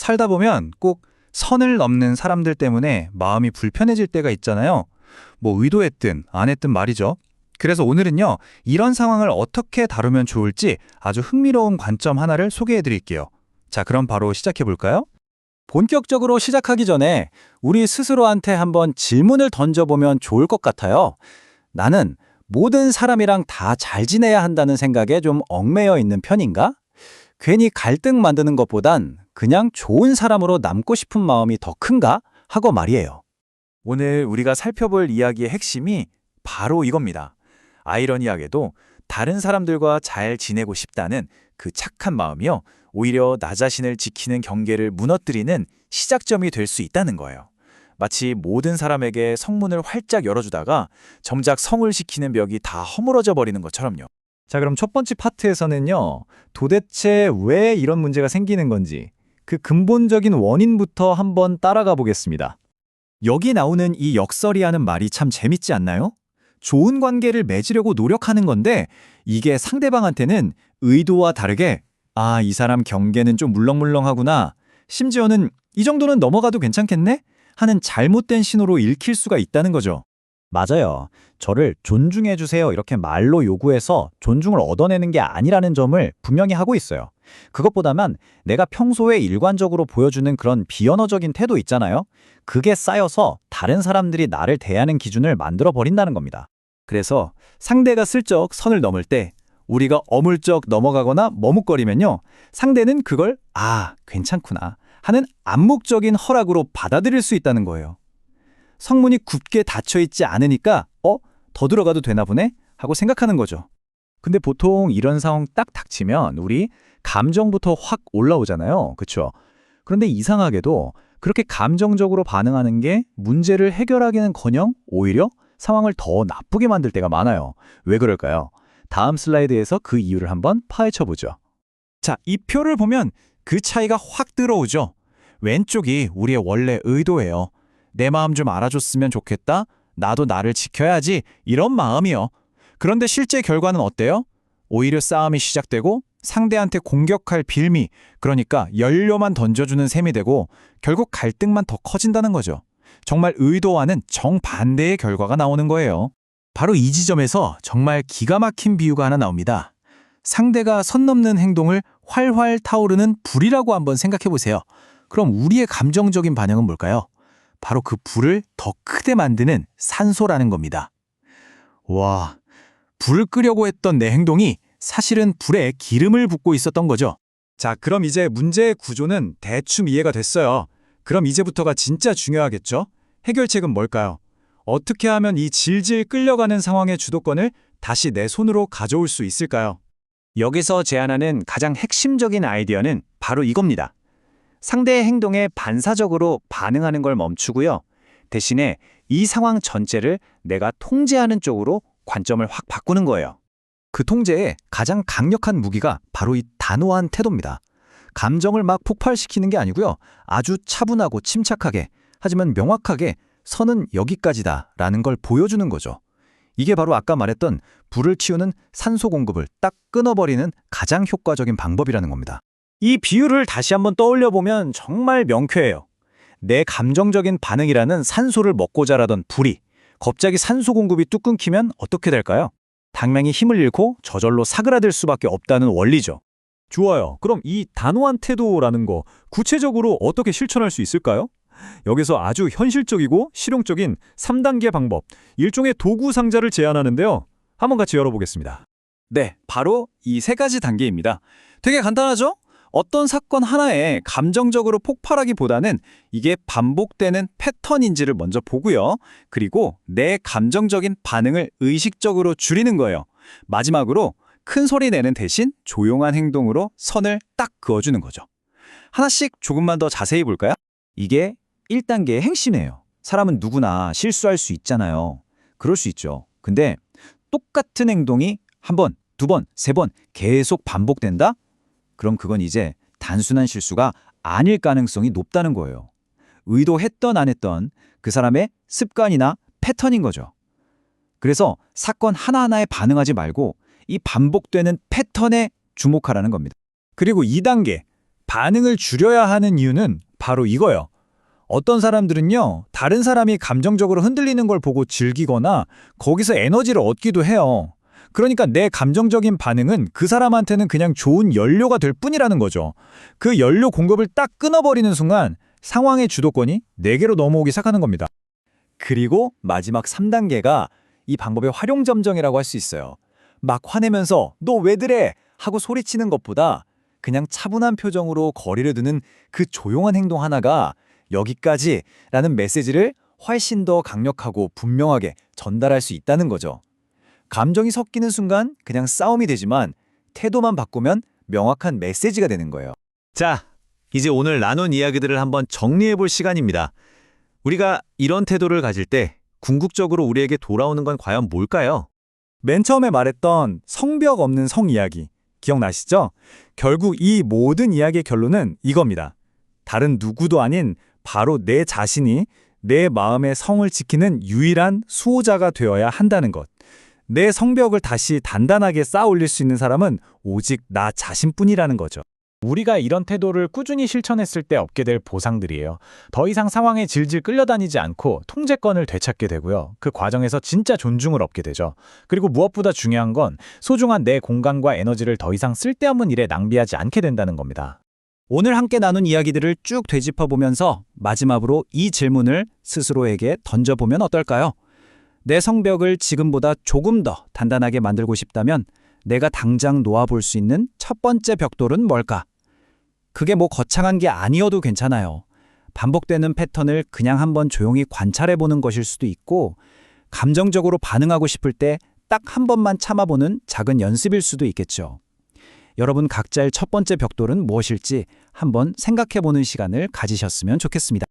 살다 보면 꼭 선을 넘는 사람들 때문에 마음이 불편해질 때가 있잖아요. 뭐 의도했든 안 했든 말이죠. 그래서 오늘은요, 이런 상황을 어떻게 다루면 좋을지 아주 흥미로운 관점 하나를 소개해 드릴게요. 자, 그럼 바로 시작해 볼까요? 본격적으로 시작하기 전에 우리 스스로한테 한번 질문을 던져보면 좋을 것 같아요. 나는 모든 사람이랑 다 잘 지내야 한다는 생각에 좀 얽매여 있는 편인가? 괜히 갈등 만드는 것보단 그냥 좋은 사람으로 남고 싶은 마음이 더 큰가? 하고 말이에요. 오늘 우리가 살펴볼 이야기의 핵심이 바로 이겁니다. 아이러니하게도 다른 사람들과 잘 지내고 싶다는 그 착한 마음이요. 오히려 나 자신을 지키는 경계를 무너뜨리는 시작점이 될 수 있다는 거예요. 마치 모든 사람에게 성문을 활짝 열어주다가 정작 성을 시키는 벽이 다 허물어져 버리는 것처럼요. 자, 그럼 첫 번째 파트에서는요. 도대체 왜 이런 문제가 생기는 건지 그 근본적인 원인부터 한번 따라가 보겠습니다. 여기 나오는 이 역설이하는 말이 참 재밌지 않나요? 좋은 관계를 맺으려고 노력하는 건데 이게 상대방한테는 의도와 다르게 아, 이 사람 경계는 좀 물렁물렁하구나. 심지어는 이 정도는 넘어가도 괜찮겠네? 하는 잘못된 신호로 읽힐 수가 있다는 거죠. 맞아요. 저를 존중해 주세요. 이렇게 말로 요구해서 존중을 얻어내는 게 아니라는 점을 분명히 하고 있어요. 그것보다만 내가 평소에 일관적으로 보여주는 그런 비언어적인 태도 있잖아요. 그게 쌓여서 다른 사람들이 나를 대하는 기준을 만들어 버린다는 겁니다. 그래서 상대가 슬쩍 선을 넘을 때 우리가 어물쩍 넘어가거나 머뭇거리면요. 상대는 그걸 아, 괜찮구나 하는 암묵적인 허락으로 받아들일 수 있다는 거예요. 성문이 굳게 닫혀 있지 않으니까 어? 더 들어가도 되나 보네? 하고 생각하는 거죠. 근데 보통 이런 상황 딱 닥치면 우리 감정부터 확 올라오잖아요. 그렇죠? 그런데 이상하게도 그렇게 감정적으로 반응하는 게 문제를 해결하기는커녕 오히려 상황을 더 나쁘게 만들 때가 많아요. 왜 그럴까요? 다음 슬라이드에서 그 이유를 한번 파헤쳐 보죠. 자, 이 표를 보면 그 차이가 확 들어오죠. 왼쪽이 우리의 원래 의도예요. 내 마음 좀 알아줬으면 좋겠다. 나도 나를 지켜야지. 이런 마음이요. 그런데 실제 결과는 어때요? 오히려 싸움이 시작되고 상대한테 공격할 빌미, 그러니까 연료만 던져주는 셈이 되고 결국 갈등만 더 커진다는 거죠. 정말 의도와는 정반대의 결과가 나오는 거예요. 바로 이 지점에서 정말 기가 막힌 비유가 하나 나옵니다. 상대가 선 넘는 행동을 활활 타오르는 불이라고 한번 생각해 보세요. 그럼 우리의 감정적인 반응은 뭘까요? 바로 그 불을 더 크게 만드는 산소라는 겁니다. 와, 불을 끄려고 했던 내 행동이 사실은 불에 기름을 붓고 있었던 거죠. 자, 그럼 이제 문제의 구조는 대충 이해가 됐어요. 그럼 이제부터가 진짜 중요하겠죠? 해결책은 뭘까요? 어떻게 하면 이 질질 끌려가는 상황의 주도권을 다시 내 손으로 가져올 수 있을까요? 여기서 제안하는 가장 핵심적인 아이디어는 바로 이겁니다. 상대의 행동에 반사적으로 반응하는 걸 멈추고요. 대신에 이 상황 전체를 내가 통제하는 쪽으로 관점을 확 바꾸는 거예요. 그 통제의 가장 강력한 무기가 바로 이 단호한 태도입니다. 감정을 막 폭발시키는 게 아니고요. 아주 차분하고 침착하게, 하지만 명확하게 선은 여기까지다 라는 걸 보여주는 거죠. 이게 바로 아까 말했던 불을 치우는 산소 공급을 딱 끊어버리는 가장 효과적인 방법이라는 겁니다. 이 비유를 다시 한번 떠올려 보면 정말 명쾌해요. 내 감정적인 반응이라는 산소를 먹고 자라던 불이 갑자기 산소 공급이 뚝 끊기면 어떻게 될까요? 당명이 힘을 잃고 저절로 사그라들 수밖에 없다는 원리죠. 좋아요. 그럼 이 단호한 태도라는 거 구체적으로 어떻게 실천할 수 있을까요? 여기서 아주 현실적이고 실용적인 3단계 방법, 일종의 도구 상자를 제안하는데요. 한번 같이 열어보겠습니다. 네, 바로 이 세 가지 단계입니다. 되게 간단하죠? 어떤 사건 하나에 감정적으로 폭발하기보다는 이게 반복되는 패턴인지를 먼저 보고요. 그리고 내 감정적인 반응을 의식적으로 줄이는 거예요. 마지막으로 큰 소리 내는 대신 조용한 행동으로 선을 딱 그어주는 거죠. 하나씩 조금만 더 자세히 볼까요? 이게 1단계의 핵심이에요. 사람은 누구나 실수할 수 있잖아요. 그럴 수 있죠. 근데 똑같은 행동이 한 번, 두 번, 세 번 계속 반복된다? 그럼 그건 이제 단순한 실수가 아닐 가능성이 높다는 거예요. 의도했던 안 했던 그 사람의 습관이나 패턴인 거죠. 그래서 사건 하나하나에 반응하지 말고 이 반복되는 패턴에 주목하라는 겁니다. 그리고 2단계, 반응을 줄여야 하는 이유는 바로 이거예요. 어떤 사람들은요, 다른 사람이 감정적으로 흔들리는 걸 보고 즐기거나 거기서 에너지를 얻기도 해요. 그러니까 내 감정적인 반응은 그 사람한테는 그냥 좋은 연료가 될 뿐이라는 거죠. 그 연료 공급을 딱 끊어버리는 순간 상황의 주도권이 내게로 넘어오기 시작하는 겁니다. 그리고 마지막 3단계가 이 방법의 활용점정이라고 할 수 있어요. 막 화내면서 너왜 그래? 하고 소리치는 것보다 그냥 차분한 표정으로 거리를 두는 그 조용한 행동 하나가 여기까지라는 메시지를 훨씬 더 강력하고 분명하게 전달할 수 있다는 거죠. 감정이 섞이는 순간 그냥 싸움이 되지만 태도만 바꾸면 명확한 메시지가 되는 거예요. 자, 이제 오늘 나눈 이야기들을 한번 정리해 볼 시간입니다. 우리가 이런 태도를 가질 때 궁극적으로 우리에게 돌아오는 건 과연 뭘까요? 맨 처음에 말했던 성벽 없는 성 이야기 기억나시죠? 결국 이 모든 이야기의 결론은 이겁니다. 다른 누구도 아닌 바로 내 자신이 내 마음의 성을 지키는 유일한 수호자가 되어야 한다는 것. 내 성벽을 다시 단단하게 쌓아 올릴 수 있는 사람은 오직 나 자신뿐이라는 거죠. 우리가 이런 태도를 꾸준히 실천했을 때 얻게 될 보상들이에요. 더 이상 상황에 질질 끌려다니지 않고 통제권을 되찾게 되고요. 그 과정에서 진짜 존중을 얻게 되죠. 그리고 무엇보다 중요한 건 소중한 내 공간과 에너지를 더 이상 쓸데없는 일에 낭비하지 않게 된다는 겁니다. 오늘 함께 나눈 이야기들을 쭉 되짚어 보면서 마지막으로 이 질문을 스스로에게 던져보면 어떨까요? 내 성벽을 지금보다 조금 더 단단하게 만들고 싶다면 내가 당장 놓아볼 수 있는 첫 번째 벽돌은 뭘까? 그게 뭐 거창한 게 아니어도 괜찮아요. 반복되는 패턴을 그냥 한번 조용히 관찰해 보는 것일 수도 있고, 감정적으로 반응하고 싶을 때 딱 한 번만 참아보는 작은 연습일 수도 있겠죠. 여러분 각자의 첫 번째 벽돌은 무엇일지 한번 생각해 보는 시간을 가지셨으면 좋겠습니다.